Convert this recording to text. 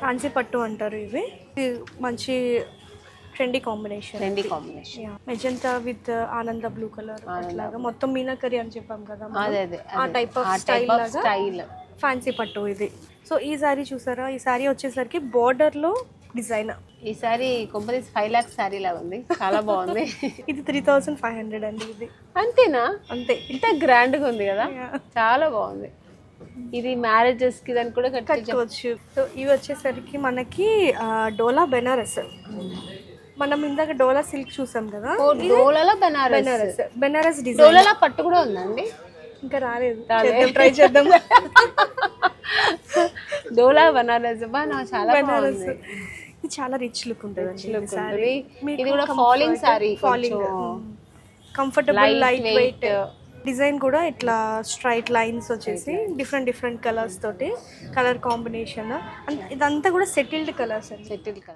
Fancy పట్టు అంటారు ఇవి. ఇది మంచి trendy combination trendy combination magenta with ఆనంద బ్లూ కలర్ అట్లాగా. మొత్తం మీనాకరి అని చెప్పాం కదా. అదే అదే ఆ type of style style fancy పట్టు ఇది. సో ఈ సారీ చూసారా? ఈ సారీ వచ్చేసరికి border లో డిజైన్ ఈ సారీ కొంపదీస్ ఫైవ్ లాక్స్ సారీ లాగా ఉంది. చాలా బాగుంది. ఇది త్రీ థౌసండ్ ఫైవ్ హండ్రెడ్ అండి ఇది. అంతేనా? అంతే. ఇంత గ్రాండ్గా ఉంది కదా. చాలా బాగుంది. ఇది మ్యారేజెస్కి దాన్ని కూడా కట్టి కట్టుకోవచ్చు. సో ఇవి వచ్చేసరికి మనకి డోలా బెనారస్. మనం ఇందాక డోలా సిల్క్ చూసాం కదా? డోలలో బెనారస్. బెనారస్. బెనారస్ డిజైన్. డోలలో పట్టు కూడా ఉందండి ఇంకా రాలేదు. ట్రై చేద్దాం డోలా బనారస్. చాలా బెనారస్. ఇది చాలా రిచ్ లుక్ ఉంటుంది. ఇది కూడా falling sari falling comfortable light weight design కూడా ఇట్లా స్ట్రైట్ లైన్స్ వచ్చేసి డిఫరెంట్ డిఫరెంట్ కలర్స్ తోటి కలర్ కాంబినేషన్ ఇదంతా కూడా సెటిల్డ్ కలర్స్ అండి. సెటిల్ కదా